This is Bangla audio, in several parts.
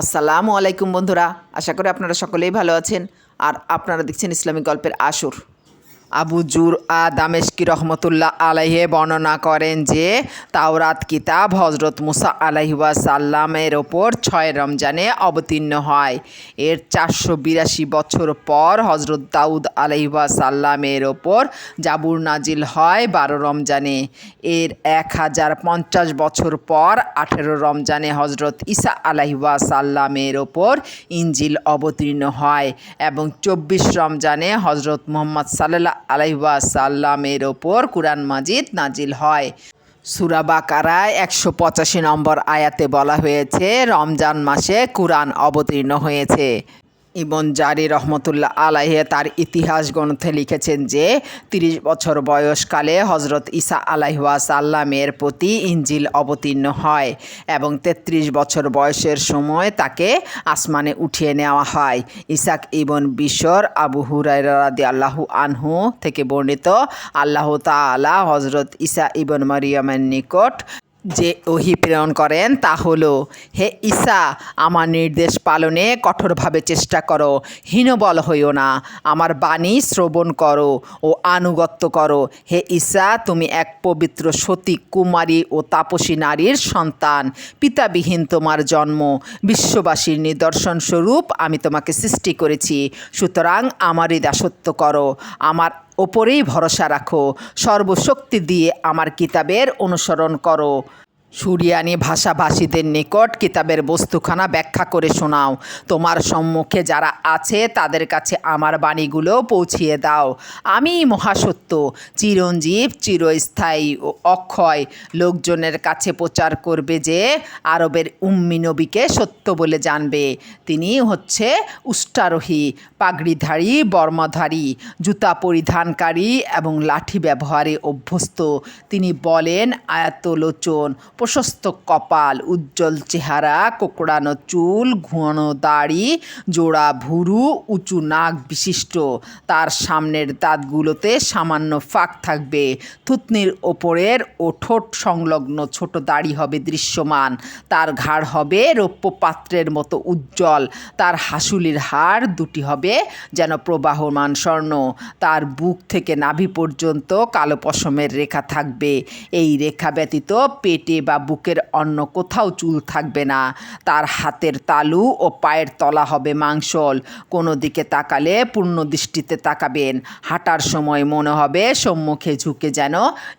আসসালামু আলাইকুম বন্ধুরা, আশা করি আপনারা সকলেই ভালো আছেন। আর আপনারা দেখছেন ইসলামিক গল্পের আসর। আবু জুর আ দামেশকি রহমতুল্লাহ আলাইহে বর্ণনা করেন যে, তাওরাত কিতাব হজরত মুসা আলাইহুয়া সাল্লামের ওপর ছয় রমজানে অবতীর্ণ হয়। এর চারশো বিরাশি বছর পর হজরত দাউদ আলাইহুয়া সাল্লামের ওপর জাবুর নাজিল হয় বারো রমজানে। এর এক হাজার পঞ্চাশ বছর পর আঠেরো রমজানে হজরত ইসা আলাইহুয়া সাল্লামের ওপর ইঞ্জিল অবতীর্ণ হয় এবং চব্বিশ রমজানে হজরত মোহাম্মদ সাল্লাহ আলাইহুয়া সাল্লামের ওপর কুরআন মাজিদ নাজিল হয়। সুরা বাকারায় একশো পঁচাশি নম্বর আয়াতে বলা হয়েছে, রমজান মাসে কুরআন অবতীর্ণ হয়েছে। ইবন জারি রহমতুল্লাহ আলাহে তার ইতিহাস গ্রন্থে লিখেছেন যে, তিরিশ বছর বয়সকালে হজরত ইসা আলাইহুয়া সাল্লামের প্রতি ইঞ্জিল অবতীর্ণ হয় এবং তেত্রিশ বছর বয়সের সময় তাকে আসমানে উঠিয়ে নেওয়া হয়। ইসাক ইবন বিশর আবু হুরাইরাদি আল্লাহু আনহু থেকে বর্ণিত আল্লাহ তাআলা হজরত ইসা ইবন মারিয়ামের নিকট যে ওহি প্রেরণ করেন, তা হলো, হে ঈসা, আমার নির্দেশ পালনে কঠোরভাবে চেষ্টা করো, হীনবল হইও না, আমার বাণী শ্রবণ করো ও আনুগত্য করো। হে ঈসা, তুমি এক পবিত্র সতী কুমারী ও তাপসী নারীর সন্তান, পিতাবিহীন তোমার জন্ম, বিশ্ববাসীর নিদর্শন স্বরূপ আমি তোমাকে সৃষ্টি করেছি, সুতরাং আমারই দাসত্ব করো, আমার ওপরেই ভরসা রাখো। সর্বশক্তি দিয়ে আমার কিতাবের অনুসরণ করো। সুরিয়ানি ভাষাভাষীদের নিকট কিতাবের বস্তুখানা ব্যাখ্যা করে শোনাও। তোমার সম্মুখে যারা আছে, তাদের কাছে আমার বাণীগুলো পৌঁছিয়ে দাও। আমি মহাসত্য, চিরঞ্জীব, চিরস্থায়ী ও অক্ষয়। লোকজনের কাছে প্রচার করবে যে, আরবের উম্মি নবীকে সত্য বলে জানবে। তিনি হচ্ছে উষ্টারোহী, পাগড়িধারী, বর্মধারী, জুতা পরিধানকারী এবং লাঠি ব্যবহারে অভ্যস্ত। তিনি বলেন আয়াতলোচন প্রশস্ত কপাল, উজ্জ্বল চেহারা, কোকড়ানো চুল ঘন দাড়ি, জোড়া ভুরু, উঁচু নাক বিশিষ্ট। তার সামনের দাঁতগুলোতে সামান্য ফাঁক থাকবে। থুতনির ওপরের ও ঠোঁট সংলগ্ন ছোট দাড়ি হবে দৃশ্যমান। তার ঘাড় হবে রৌপ্য পাত্রের মতো উজ্জ্বল। তার হাসুলির হাড় দুটি হবে যেন প্রবাহমান স্বর্ণ। তার বুক থেকে নাভি পর্যন্ত কালো পশমের রেখা থাকবে। এই রেখা ব্যতীত পেটে বা বুকের অন্য কোথাও চুল থাকবে না। তার হাতের তালু ও পায়ের তলা হবে মাংসল। কোনো দিকে তাকালে পূর্ণ দৃষ্টিতে তাকাবেন। হাঁটার সময় মনে হবে সম্মুখে ঝুঁকে যেন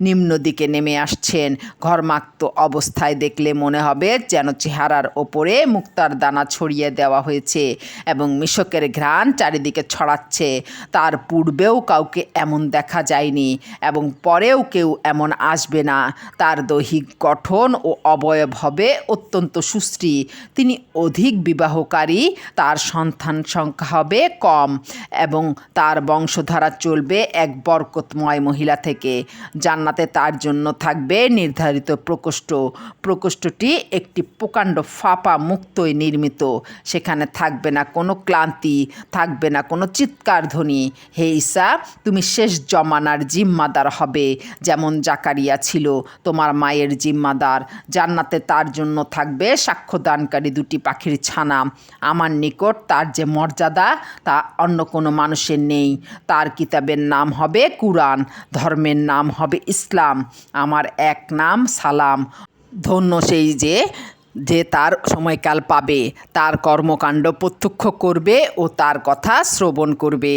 নিম্ন দিকে নেমে আসছেন। ঘরমাক্ত অবস্থায় দেখলে মনে হবে যেন চেহারার ওপরে মুক্তার দানা ছড়িয়ে দেওয়া হয়েছে এবং মিশকের ঘ্রাণ চারিদিকে ছড়াচ্ছে। তার পূর্বেও কাউকে এমন দেখা যায়নি এবং পরেও কেউ এমন আসবে না। তার দৈহিক গঠন ও অবয়ব হবে অত্যন্ত সুশ্রী। তিনি অধিক বিবাহকারী, তার সন্তান সংখ্যা হবে কম এবং তার বংশধারা চলবে এক বরকতময় মহিলা থেকে। জান্নাতে তার জন্য থাকবে নির্ধারিত প্রকোষ্ঠ। প্রকোষ্ঠটি একটি প্রকাণ্ড ফাঁপা মুক্তই নির্মিত। সেখানে থাকবে না কোনো ক্লান্তি, থাকবে না কোনো চিৎকার ধ্বনি। হে ঈসা, তুমি শেষ জমানার জিম্মাদার হবে, যেমন জাকারিয়া ছিল। তোমার মায়ের জিম্মাদার জান্নাতে তার জন্য থাকবে সাক্ষ্যদানকারী দুটি পাখির ছানা। আমার নিকট তার যে মর্যাদা, তা অন্য কোনো মানুষের নেই। তার কিতাবের নাম হবে কুরআন, ধর্মের নাম হবে ইসলাম। আমার এক নাম সালাম। ধন্য সেই যে যে তার সময়কাল পাবে। তার কর্মকাণ্ড প্রত্যক্ষ করবে ও তার কথা শ্রবণ করবে।